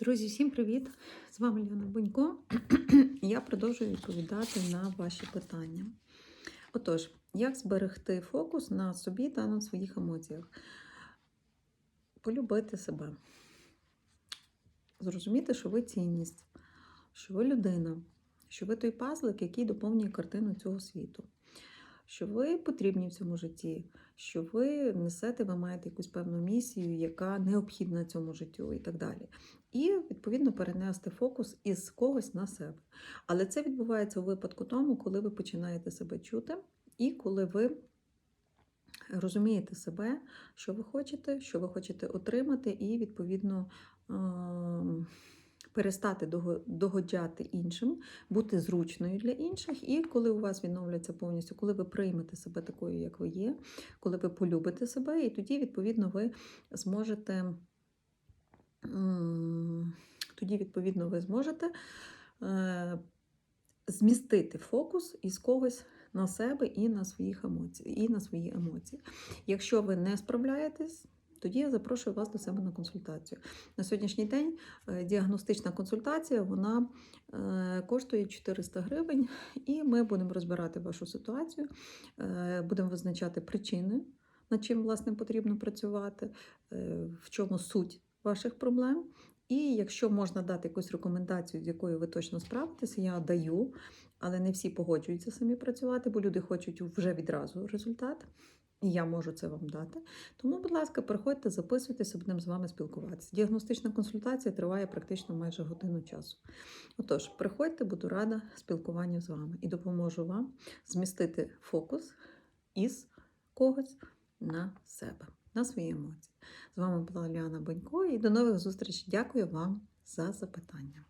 Друзі, всім привіт! З вами Ліана Бонько. Я продовжую відповідати на ваші питання. Отож, як зберегти фокус на собі та на своїх емоціях? Полюбити себе. Зрозуміти, що ви цінність, що ви людина, що ви той пазлик, який доповнює картину цього світу. Що ви потрібні в цьому житті, що ви несете, ви маєте якусь певну місію, яка необхідна цьому життю і так далі. І, відповідно, перенести фокус із когось на себе. Але це відбувається у випадку тому, коли ви починаєте себе чути, і коли ви розумієте себе, що ви хочете, що ви хочете отримати, і, відповідно, перестати дого- догоджати іншим, бути зручною для інших, і коли у вас відновляться повністю, коли ви приймете себе такою, як ви є, коли ви полюбите себе, і тоді, відповідно, ви зможете. Тоді, відповідно, ви зможете е, змістити фокус із когось на себе і на своїх емоції, і на свої емоції. Якщо ви не справляєтесь, тоді я запрошую вас до себе на консультацію. На сьогоднішній день е, діагностична консультація вона е, коштує 400 гривень, і ми будемо розбирати вашу ситуацію, е, будемо визначати причини, над чим власне потрібно працювати, в чому суть ваших проблем. І якщо можна дати якусь рекомендацію, з якою ви точно справитеся, я даю, але не всі погоджуються самі працювати, бо люди хочуть вже відразу результат. І я можу це вам дати. Тому, будь ласка, приходьте, записуйтеся, будемо з вами спілкуватися. Діагностична консультація триває практично майже годину часу. Отож, приходьте, буду рада спілкуванню з вами і допоможу вам змістити фокус із когось на себе, на свої емоції. З вами була Ліана Бонько і до нових зустрічей. Дякую вам за запитання.